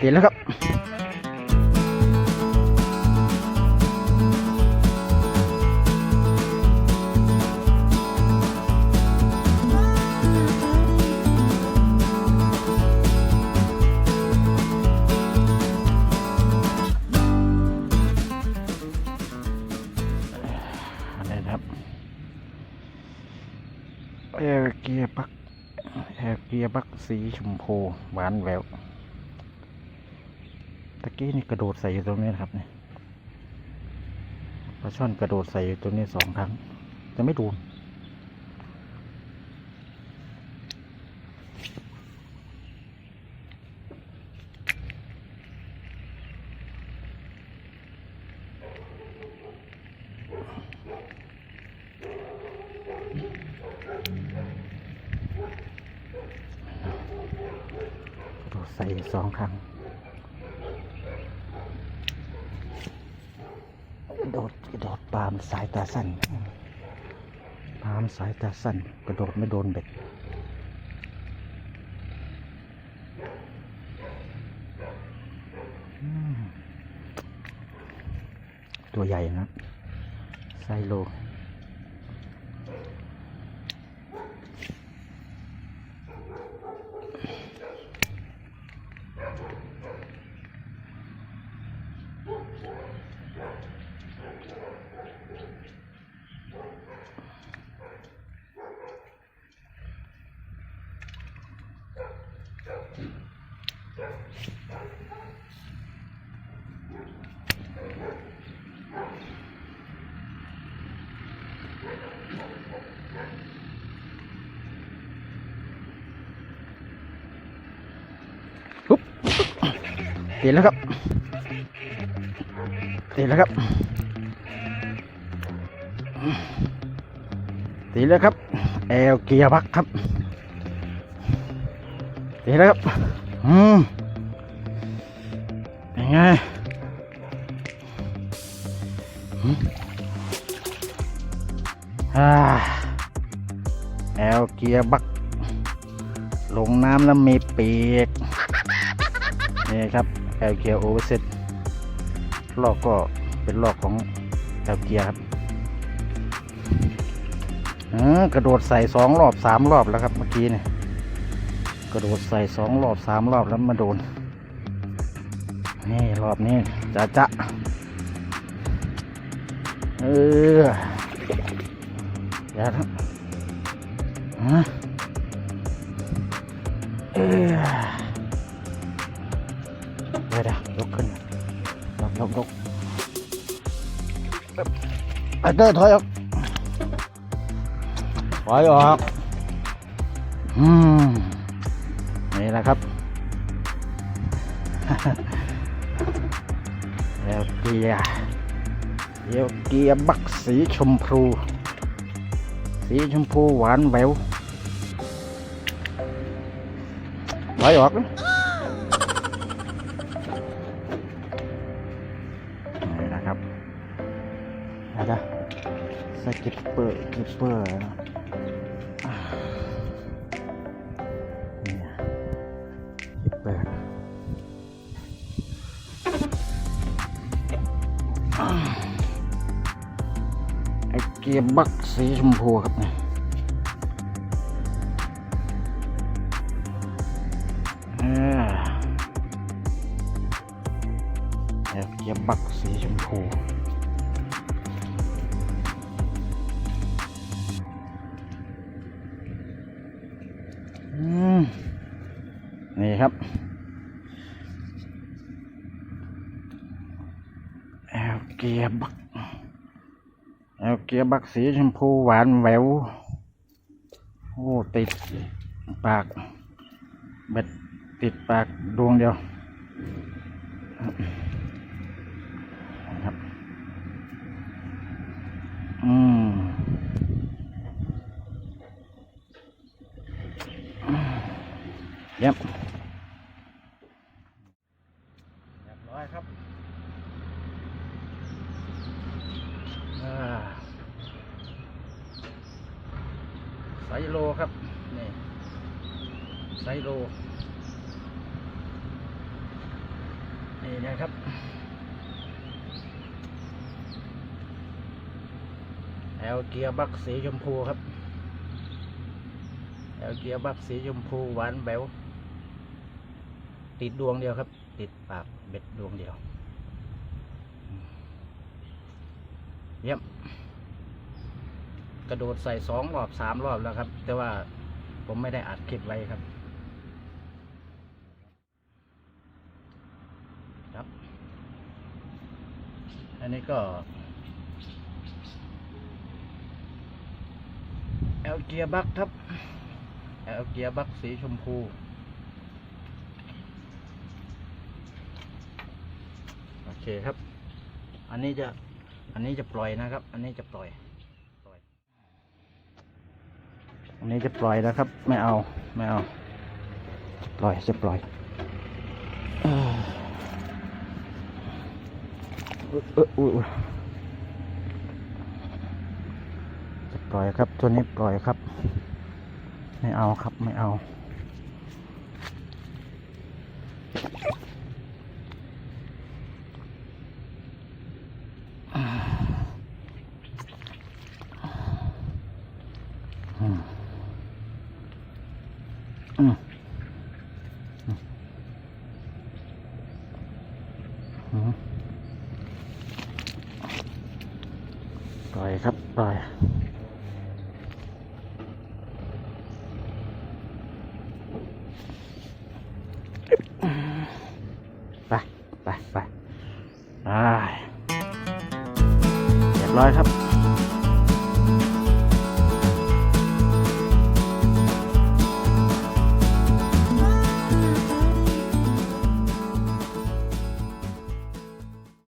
เห็นแล้วครับอะไรนะครับแอร์เกียร์บักแอร์ เกียร์บักสีชมพูหวานแหววตะกี้นี่กระโดดใส่อยู่ตรงนี้นะครับเนี่ยปลาช่อนกระโดดใส่อยู่ตรงนี้สองครั้ง จะไม่โดน ใส่สองครั้ง กระโดดกระโดดปามสายตาสั้นปามสายตาสั้น กระโดดไม่โดนเบ็ดตัวใหญ่นะไซโล ปุ๊บติดแล้วครับติดแล้วครับติดแล้วครับแอลเกียร์บักครับติดแล้วครับอืมเป็นไงแอลเกียร์บัก ลงน้ำแล้วมีปีก นี่ครับแอลเกียโอเวอร์เซตลอกก็เป็นลอกของแอลเกียครับกระโดดใส่สองรอบสามรอบแล้วครับเมื่อกี้เนี่ยกระโดดใส่สองรอบสามรอบแล้วมาโดนนี่รอบนี้จะจะเอออย่าฮะ ยกยกยกไอ้เต้ยถอยออกถอยออกอืมนี่แหละครับ แล้วเกียร์เดี๋ยวเกียร์บักสีชมพู สีชมพูหวานแหววถอยออกนะนี่ กิปเปอร์กิปเปอร์นะนี่กิปเปอร์ไอเกียร์บักสีชมพูครับเนี่ยเกียร์บักสีช นี่ครับแอลเกียบักแอลเกียบักสีชมพูหวานแหววโอ้ติดปากเบ็ดติดปากดวงเดียวครับอืมเยี่ยมเรียบร้อยครับอ่า ไซโลครับนี่ไซโลนี่นะครับแอลเกียร์บักสีชมพูครับแอลเกียร์บักสีชมพูหวานแบวติดดวงเดียวครับ ติดปากเบ็ดดวงเดียวเยี่ยม ระโดดใส่สองรอบสามรอบแล้วครับ แต่ว่าผมไม่ได้อัดคลิปไว้ครับ ครับ อันนี้ก็แอลเกียบักครับแอลเกียบักสีชมพูโอเคครับ อันนี้จะ อันนี้จะปล่อยนะครับ อันนี้จะปล่อย ปล่อย อันนี้จะปล่อยนะครับ ไม่เอาไม่เอา จะปล่อยจะปล่อยจะปล่อยครับตัวนี้ปล่อยครับ ไม่เอาครับไม่เอาอืม ปล่อยครับ ปล่อยไปไปไปไปเรียบร้อยครับ